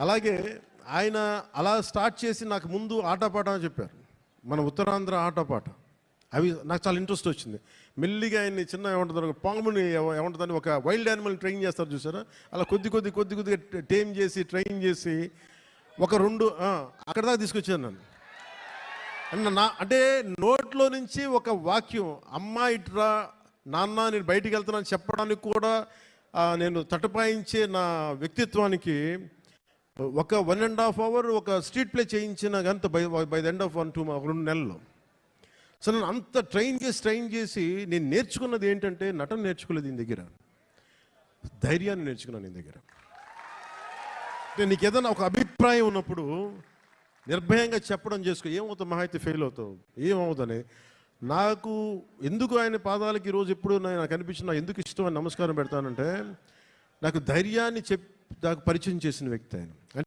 అలాగే ఆయన అలా స్టార్ట్ చేసి నాకు ముందు ఆటపాట అని చెప్పారు. మన ఉత్తరాంధ్ర ఆటపాట. అవి నాకు చాలా ఇంట్రెస్ట్ వచ్చింది. మెల్లిగా ఆయన్ని చిన్న ఏమంటారు పాముని ఏమంటుందని ఒక వైల్డ్ యానిమల్ ట్రైన్ చేస్తారు చూసారా? అలా కొద్ది కొద్ది కొద్ది కొద్దిగా టేమ్ చేసి ట్రైన్ చేసి ఒక రెండు అక్కడ దాకా తీసుకొచ్చాను నన్ను. నా అంటే నోట్లో నుంచి ఒక వాక్యం అమ్మా ఇట్రా నాన్న నేను బయటికి వెళ్తున్నాను చెప్పడానికి కూడా నేను తటపాయించే నా వ్యక్తిత్వానికి ఒక వన్ అండ్ హాఫ్ అవర్ ఒక స్ట్రీట్ ప్లే చేయించిన గంత by by the end of one two ఒక రెండు నెలలు. సో నేను అంత ట్రైన్ చేసి ట్రైన్ చేసి నేను నేర్చుకున్నది ఏంటంటే నటన నేర్చుకోలేదు దీని దగ్గర. ధైర్యాన్ని నేర్చుకున్నాను నీ దగ్గర. నేను నీకు ఏదైనా ఒక అభిప్రాయం ఉన్నప్పుడు నిర్భయంగా చెప్పడం చేసుకో ఏమవుతావు మహా అయితే ఫెయిల్ అవుతావు. ఏమవుతుంది? నాకు ఎందుకు ఆయన పాదాలకి ఈరోజు రోజు ఎప్పుడు నాకు అనిపించిన ఎందుకు ఇష్టం అని నమస్కారం పెడతానంటే నాకు ధైర్యాన్ని చెప్ నాకు పరిచయం చేసిన వ్యక్తి ఆయన.